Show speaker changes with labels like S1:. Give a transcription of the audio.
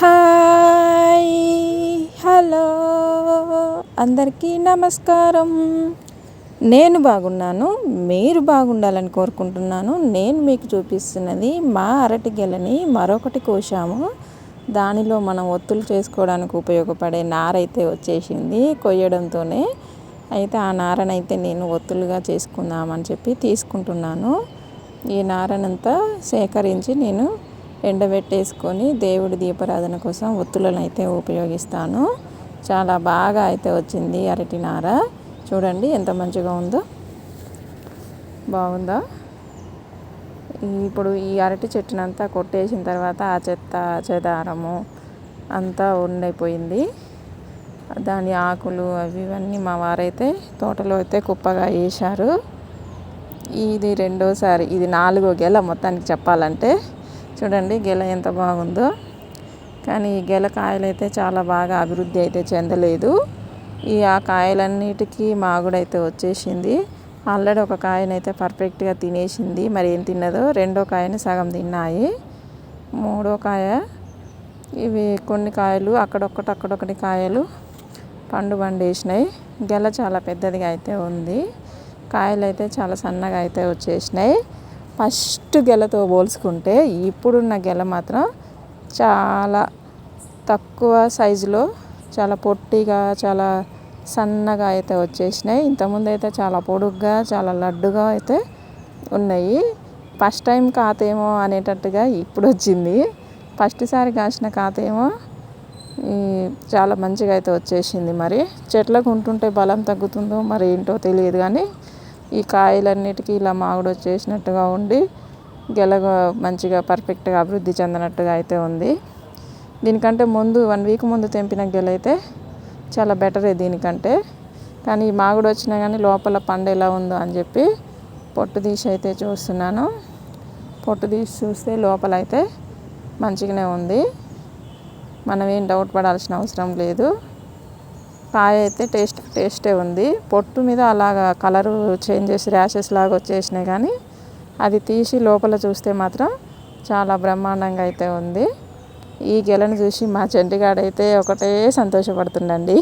S1: Hi hello. అందరికీ నమస్కారం. నేను బాగున్నాను మీరు బాగుండాలని కోరుకుంటున్నాను. నేను మీకు చూపిస్తున్నది మా అరటి గెలని మరొకటి కోసాము దానిలో మనం ఒత్తులు చేసుకోవడానికి ఉపయోగపడే నారైతే వచ్చేసింది కొయ్యడంతోనే. అయితే ఆ నారనైతే నేను ఒత్తులుగా చేసుకుందామని చెప్పి తీసుకుంటున్నాను. ఈ నారనంతా సేకరించి నేను ఎండబెట్టేసుకొని దేవుడి దీపారాధన కోసం ఒత్తులను అయితే ఉపయోగిస్తాను. చాలా బాగా అయితే వచ్చింది అరటి నార. చూడండి ఎంత మంచిగా ఉందో. బాగుందా? ఇప్పుడు ఈ అరటి చెట్టునంతా కొట్టేసిన తర్వాత ఆ చెత్త చెదారము అంతా ఉండిపోయింది. దాని ఆకులు అవి ఇవన్నీ మా వారైతే తోటలో అయితే కుప్పగా వేశారు ఇది రెండోసారి ఇది నాలుగో గెల మొత్తానికి చెప్పాలంటే చూడండి గెల ఎంత బాగుందో. కానీ ఈ గెల కాయలు అయితే చాలా బాగా అభివృద్ధి అయితే చెందలేదు. ఈ ఆ కాయలన్నిటికీ మాగుడైతే వచ్చేసింది. ఆల్రెడీ ఒక కాయనైతే పర్ఫెక్ట్గా తినేసింది. మరి ఏం తిన్నదో? రెండో కాయని సగం తిన్నాయి. మూడో కాయ ఇవి కొన్ని కాయలు అక్కడొక్కటి అక్కడొకటి కాయలు పండు పండేసినాయి. గెల చాలా పెద్దదిగా అయితే ఉంది. కాయలు అయితే చాలా సన్నగా అయితే వచ్చేసినాయి. ఫస్ట్ గెలతో పోల్చుకుంటే ఇప్పుడున్న గెల మాత్రం చాలా తక్కువ సైజులో చాలా పొట్టిగా చాలా సన్నగా అయితే వచ్చేసినాయి. ఇంతకుముందు అయితే చాలా పొడుగ్గా చాలా లడ్డుగా అయితే ఉన్నాయి. ఫస్ట్ టైం కాతేమో అనేటట్టుగా ఇప్పుడు వచ్చింది. ఫస్ట్ సారి కాసిన కాతేమో చాలా మంచిగా అయితే వచ్చేసింది. మరి చెట్లకు ఉంటుంటే బలం తగ్గుతుందో మరి ఏంటో తెలియదు కానీ ఈ కాయలన్నిటికీ ఇలా మామిడి వచ్చేసినట్టుగా ఉండి గెలగ మంచిగా పర్ఫెక్ట్గా అభివృద్ధి చెందినట్టుగా అయితే ఉంది. దీనికంటే ముందు వన్ వీక్ ముందు తెంపిన గెల అయితే చాలా బెటరే దీనికంటే. కానీ మాగుడు వచ్చినా కానీ లోపల పండు ఎలా ఉందో అని చెప్పి పొట్టు తీసి అయితే చూస్తున్నాను. పొట్టు తీసి చూస్తే లోపల అయితే మంచిగానే ఉంది. మనం ఏం డౌట్ పడాల్సిన అవసరం లేదు. కాయ అయితే టేస్ట్ టేస్టే ఉంది. పొట్టు మీద అలాగా కలరు చేంజ్ చేసి ర్యాషెస్ లాగా వచ్చేసినాయి కానీ అది తీసి లోపల చూస్తే మాత్రం చాలా బ్రహ్మాండంగా అయితే ఉంది. ఈ గెలను చూసి మా చెంటిగాడైతే ఒకటే సంతోషపడుతుండండి.